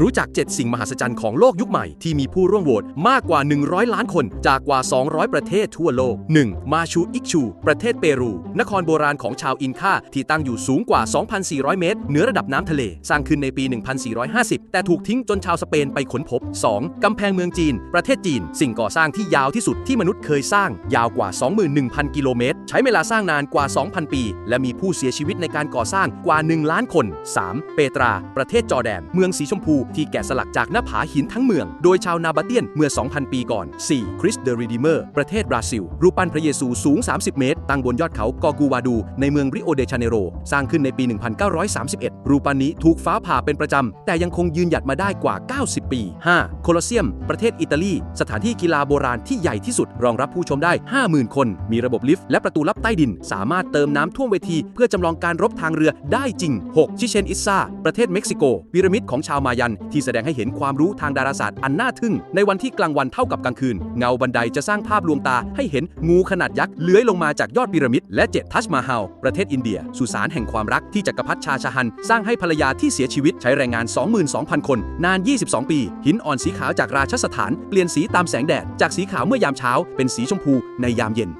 รู้จัก 7 สิ่งมหัศจรรย์ของโลกยุคใหม่ ที่มีผู้ร่วมโหวตมากกว่า 100 ล้านคน จากกว่า 200 ประเทศทั่วโลก 1. มาชูอิกชู ประเทศเปรู นครโบราณของชาวอินคาที่ตั้งอยู่สูงกว่า 2,400 เมตร เหนือระดับน้ำทะเล สร้างขึ้นในปี 1450 แต่ถูกทิ้งจนชาวสเปนไปค้นพบ 2. กำแพงเมืองจีน ประเทศจีน สิ่งก่อสร้างที่ยาวที่สุดที่มนุษย์เคยสร้าง ยาวกว่า 21,000 กิโลเมตร ใช้เวลาสร้างนานกว่า 2,000 ปี และมีผู้เสียชีวิตในการก่อสร้างกว่า 1 ล้านคน 3. เปตรา ประเทศจอร์แดน เมืองสีชมพูที่แกะสลักจากหน้าผาหินทั้งเมือง โดยชาวนาบาเตียนเมื่อ 2,000 ปีก่อน 4. คริสเดอะรีดีเมอร์ ประเทศบราซิล รูปปั้นพระเยซูสูง 30 เมตร ตั้งบนยอดเขากอกูวาดู ในเมืองริโอเดชาเนโร สร้างขึ้นในปี 1931 รูปปั้นนี้ถูกฟ้าผ่าเป็นประจำ แต่ยังคงยืนหยัดมาได้กว่า 90ปี 5. โคลอสเซียม ประเทศอิตาลี สถานที่กีฬาโบราณที่ใหญ่ที่สุด รองรับผู้ชมได้ 50,000 คน มีระบบลิฟต์และประตูลับใต้ดิน สามารถเติมน้ำท่วมเวที เพื่อจำลองการรบทางเรือได้จริง 6. ชิเชนอิซาประเทศเม็กซิโกพีระมิดของชาวมายัน ที่แสดงให้เห็นความรู้ทางดาราศาสตร์อันน่าทึ่ง ในวันที่กลางวันเท่ากับกลางคืน เงาบันไดจะสร้างภาพลวงตาให้เห็นงูขนาดยักษ์เลื้อยลงมาจากยอดพีระมิดและ 7. ทัชมาฮาลประเทศอินเดีย สุสานแห่งความรักที่จักรพรรดิชาชาฮัน สร้างให้ภรรยาที่เสียชีวิตใช้แรงงาน 22,000 คน นาน 22 ปีหินอ่อนสีขาวจากราชสถาน เปลี่ยนสีตามแสงแดด จากสีขาวเมื่อยามเช้า เป็นสีชมพูในยามเย็น